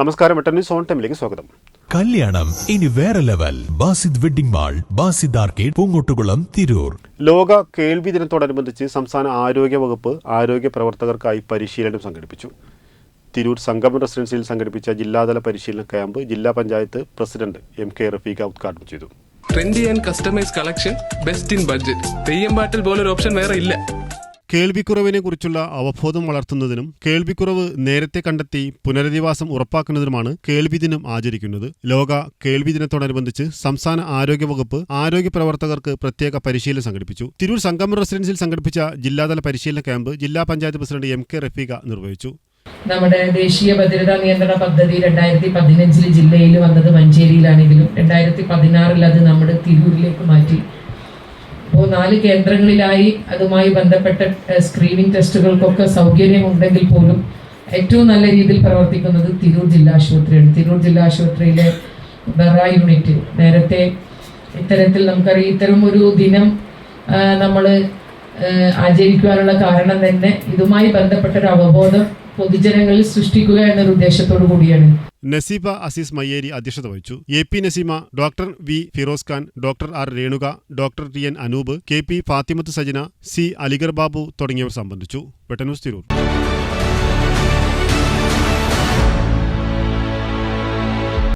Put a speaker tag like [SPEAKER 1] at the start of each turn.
[SPEAKER 1] നമസ്കാരം എട്ടനി സോൺ ടൈമിലേക്ക് സ്വാഗതം.
[SPEAKER 2] കല്യാണം ഇനി വേറെ level. Basid wedding mall Basid arcade Poongottukulam Tirur.
[SPEAKER 1] ലോക കേൾവി ദിനത്തോടനുബന്ധിച്ച് സംസ്ഥാന ആരോഗ്യ വകുപ്പ് ആരോഗ്യ പ്രവർത്തകർക്കായി പരിശീലനം സംഘടിപ്പിച്ചു. തിരൂർ സംഗമ റെസിഡൻസിയിൽ സംഘടിപ്പിച്ച ജില്ലാതല പരിശീലന ക്യാമ്പ് ജില്ലാ panchayat president M K Rafeekha ഉദ്ഘാടനം ചെയ്തു.
[SPEAKER 3] Trendy and customise collection best in budget Theyyam പാട്ടിൽ പോലൊരു ഓപ്ഷൻ വേറെ ഇല്ല.
[SPEAKER 1] കേൾവിക്കുറവിനെ കുറിച്ചുള്ള അവബോധം വളർത്തുന്നതിനും കേൾവിക്കുറവ് നേരത്തെ കണ്ടെത്തി പുനരധിവാസം ഉറപ്പാക്കുന്നതിനുമാണ് കേൾവി ദിനം ആചരിക്കുന്നത്. ലോക കേൾവി ദിനത്തോടനുബന്ധിച്ച് സംസ്ഥാന ആരോഗ്യവകുപ്പ് ആരോഗ്യ പ്രവർത്തകർക്ക് പ്രത്യേക പരിശീലനം സംഘടിപ്പിച്ചു. തിരൂർ സംഗമ റെസിഡൻസിൽ സംഘടിപ്പിച്ച ജില്ലാതല പരിശീലന ക്യാമ്പ് ജില്ലാ panchayat president M K Rafeekha നിർവഹിച്ചു.
[SPEAKER 4] നമ്മുടെ ദേശീയ ഭദ്രതാ നിയന്ത്രണ പദ്ധതി രണ്ടായിരത്തി പതിനഞ്ചിൽ ജില്ലയിൽ വന്നത് മഞ്ചേരിയിലാണെങ്കിലും രണ്ടായിരത്തി പതിനാറിൽ അത് നമ്മുടെ തിരൂരിലേക്ക് മാറ്റി. അപ്പോൾ നാല് കേന്ദ്രങ്ങളിലായി അതുമായി ബന്ധപ്പെട്ട സ്ക്രീനിങ് ടെസ്റ്റുകൾക്കൊക്കെ സൗകര്യമുണ്ടെങ്കിൽ പോലും ഏറ്റവും നല്ല രീതിയിൽ പ്രവർത്തിക്കുന്നത് തിരൂർ ജില്ലാ ആശുപത്രിയാണ്. തിരൂർ ജില്ലാ ആശുപത്രിയിലെ ബെറ യൂണിറ്റ്. നേരത്തെ ഇത്തരത്തിൽ നമുക്കറിയാം ഇത്തരം ഒരു ദിനം നമ്മൾ ആചരിക്കുവാനുള്ള കാരണം തന്നെ ഇതുമായി ബന്ധപ്പെട്ട ഒരു അവബോധം പൊതുജനങ്ങളിൽ സൃഷ്ടിക്കുക എന്നൊരു ഉദ്ദേശത്തോടു കൂടിയാണ്.
[SPEAKER 1] നസീബ അസീസ് മയ്യേരി അധ്യക്ഷത വഹിച്ചു. A P Naseema doctor V Firoz Khan doctor R Renuka doctor T N Anoop K P Fathimath Sajana C Aligar Babu തുടങ്ങിയവർ സംബന്ധിച്ചു. വെട്ടന്യൂസ് തിരൂർ.